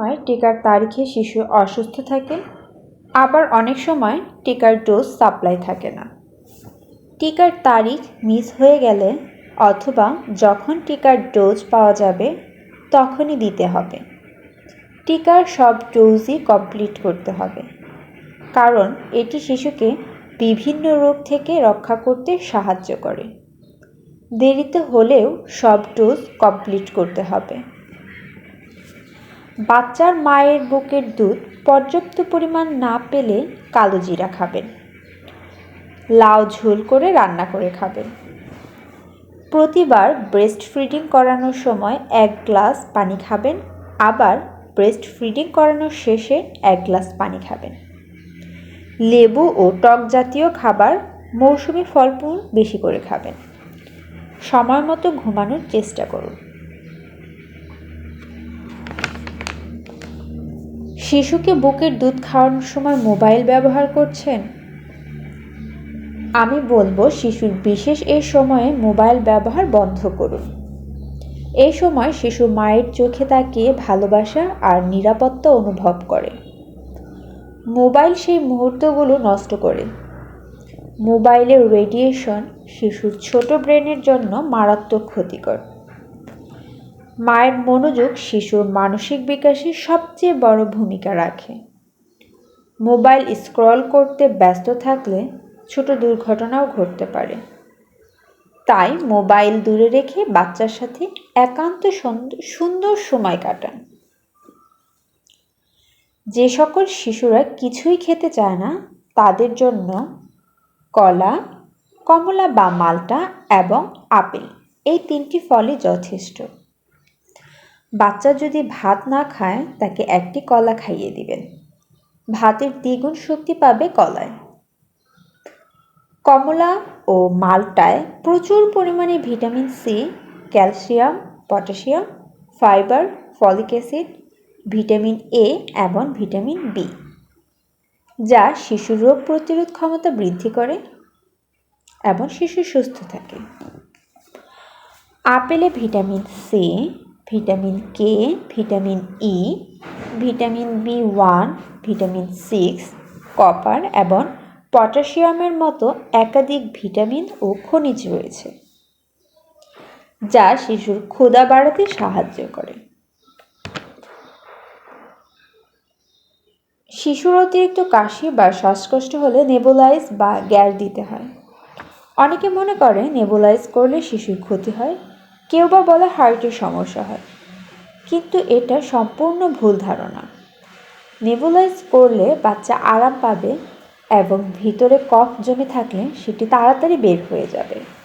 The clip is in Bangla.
সময় টিকার তারিখে শিশু অসুস্থ থাকে, আবার অনেক সময় টিকার ডোজ সাপ্লাই থাকে না। টিকার তারিখ মিস হয়ে গেলে অথবা যখন টিকার ডোজ পাওয়া যাবে, তখনই দিতে হবে। টিকার সব ডোজই কমপ্লিট করতে হবে। কারণ এটি শিশুকে বিভিন্ন রোগ থেকে রক্ষা করতে সাহায্য করে। দেরিতে হলেও সব ডোজ কমপ্লিট করতে হবে। বাচ্চার মায়ের বুকের দুধ পর্যাপ্ত পরিমাণ না পেলে কালো জিরা খাবেন। লাউ ঝোল করে রান্না করে খাবেন। প্রতিবার ব্রেস্ট ফিডিং করানোর সময় এক গ্লাস পানি খাবেন, আবার ব্রেস্ট ফিডিং করানোর শেষে এক গ্লাস পানি খাবেন। লেবু ও টক জাতীয় খাবার মৌসুমি ফলফুল বেশি করে খাবেন। সময় মতো ঘুমানোর চেষ্টা করুন। শিশুকে বুকের দুধ খাওয়ানোর সময় মোবাইল ব্যবহার করছেন? আমি বলব, শিশুর বিশেষ এই সময়ে মোবাইল ব্যবহার বন্ধ করুন। এই সময় শিশু মায়ের চোখে তাকিয়ে ভালোবাসা আর নিরাপত্তা অনুভব করে। মোবাইল সেই মুহূর্তগুলো নষ্ট করে। মোবাইলের রেডিয়েশন শিশুর ছোট ব্রেনের জন্য মারাত্মক ক্ষতিকর। মায়ের মনোযোগ শিশুর মানসিক বিকাশে সবচেয়ে বড় ভূমিকা রাখে। মোবাইল স্ক্রল করতে ব্যস্ত থাকলে ছোট দুর্ঘটনাও ঘটতে পারে। তাই মোবাইল দূরে রেখে বাচ্চার সাথে একান্ত সুন্দর সময় কাটান। যে সকল শিশুরা কিছুই খেতে চায় না, তাদের জন্য কলা, কমলা বা মালটা এবং আপেল এই তিনটি ফলই যথেষ্ট। বাচ্চা যদি ভাত না খায়, তাকে একটি কলা খাইয়ে দিবেন। ভাতের দ্বিগুণ শক্তি পাবে কলায়। কমলা ও মালটায় প্রচুর পরিমাণে vitamin C calcium, potassium, fibre, folic acid, vitamin A এবং ভিটামিন বি যা শিশুর রোগ প্রতিরোধ ক্ষমতা বৃদ্ধি করে এবং শিশু সুস্থ থাকে। আপেলে vitamin C vitamin K vitamin E vitamin B one vitamin six copper এবং পটাশিয়ামের মতো একাধিক ভিটামিন ও খনিজ রয়েছে, যা শিশুর ক্ষুধা বাড়াতে সাহায্য করে। শিশুর অতিরিক্ত কাশি বা শ্বাসকষ্ট হলে নেবুলাইজ বা গ্যাস দিতে হয়। অনেকে মনে করে নেবুলাইজ করলে শিশুর ক্ষতি হয় কেউ বা বলে হার্টের সমস্যা হয়। কিন্তু এটা সম্পূর্ণ ভুল ধারণা। নেবুলাইজ করলে বাচ্চা আরাম পাবে এবং ভিতরে কফ জমে থাকলে সেটি তাড়াতাড়ি বের হয়ে যাবে।